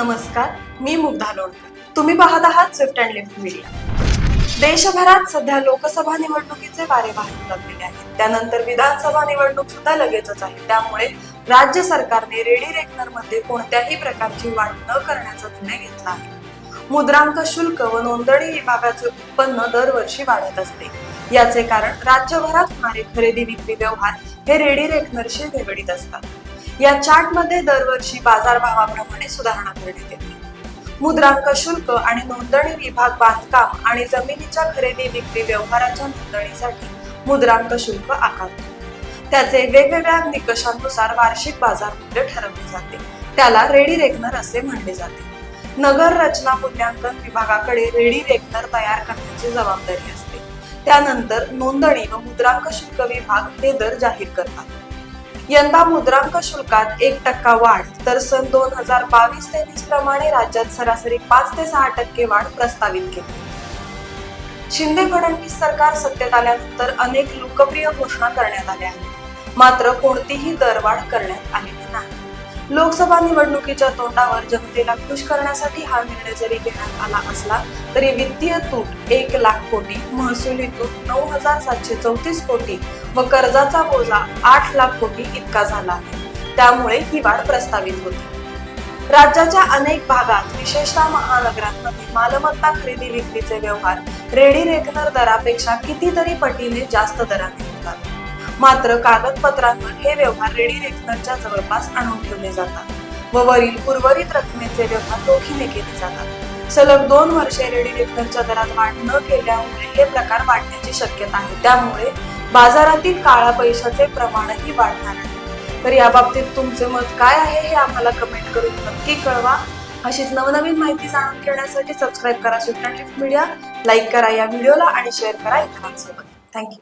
नमस्कार मी मुग्धा लोणकर. तुम्ही पाहत आहात स्विफ्ट अँड लिफ्ट मीडिया देशभरात सध्या लोकसभा निवडणुकीचे वारे वाहू लागलेले आहेत. त्यानंतर विधानसभा निवडणूक सुद्धा लगेचच आहे. त्यामुळे राज्य सरकारने रेडी रेकनरमध्ये कोणत्याही प्रकारची वाढ न करण्याचा निर्णय घेतला आहे. मुद्रांक शुल्क व नोंदणी विभागाचे उत्पन्न दरवर्षी वाढत असते. याचे कारण राज्यभरात होणारे खरेदी विक्री व्यवहार हे रेडी रेकनरशी निगडीत असतात. या चार्टमध्ये दरवर्षी बाजारभावाप्रमाणे सुधारणा करण्यात येते. मुद्रांक शुल्क आणि नोंदणी विभाग बांधकाम आणि जमिनीच्या खरेदी विक्री व्यवहाराच्या नोंदणीसाठी मुद्रांक शुल्क आकारतो. त्याचे वेगवेगळ्या निकषांनुसार वार्षिक बाजार मूल्य ठरवले जाते. त्याला रेडी रेकनर असे म्हणले जाते. नगर रचना मूल्यांकन विभागाकडे रेडी रेकनर तयार करण्याची जबाबदारी असते. त्यानंतर नोंदणी व मुद्रांक शुल्क विभाग हे दर जाहीर करतात. यंदा मुद्रांक शुल्कात एक टक्का वाढ तर सन दोन हजार बावीस तेवीस प्रमाणे राज्यात सरासरी पाच ते सहा टक्के वाढ प्रस्तावित केली. शिंदे फडणवीस सरकार सत्तेत आल्यानंतर अनेक लोकप्रिय घोषणा करण्यात आल्या आहेत. मात्र कोणतीही दरवाढ करण्यात आलेली नाही. लोकसभा निवडणुकीच्या तोंडावर जनतेला खुश करण्यासाठी हा निर्णय जरी घेण्यात आला असला तरी वित्तीय तूट एक लाख कोटी महसुली तूट नऊ हजार सातशे चौतीस कोटी व कर्जाचा बोजा आठ लाख कोटी इतका झाला आहे. त्यामुळे ही वाढ प्रस्तावित होती. राज्याच्या अनेक भागात विशेषतः महानगरांमध्ये मालमत्ता खरेदी विक्रीचे व्यवहार रेडी रेकनर दरापेक्षा कितीतरी पटीने जास्त दराने मात्र कागदपत्रांवर हे व्यवहार रेडी रेकनरच्या जवळपास आणून ठेवले जातात व वरील उर्वरित रकमेचे व्यवहार रोखीने केले जातात. सलग दोन वर्षे रेडी रेकनरच्या दरात वाढ न केल्यामुळे हे प्रकार वाढण्याची शक्यता आहे. त्यामुळे बाजारातील काळा पैशाचे प्रमाणही वाढणार आहे. तर याबाबतीत तुमचे मत काय आहे हे आम्हाला कमेंट करून नक्की कळवा. अशीच नवनवीन माहिती जाणून घेण्यासाठी सबस्क्राईब करा स्विफ्ट मीडिया लाईक करा या व्हिडिओला आणि शेअर करा इतरांसोबत. थँक्यू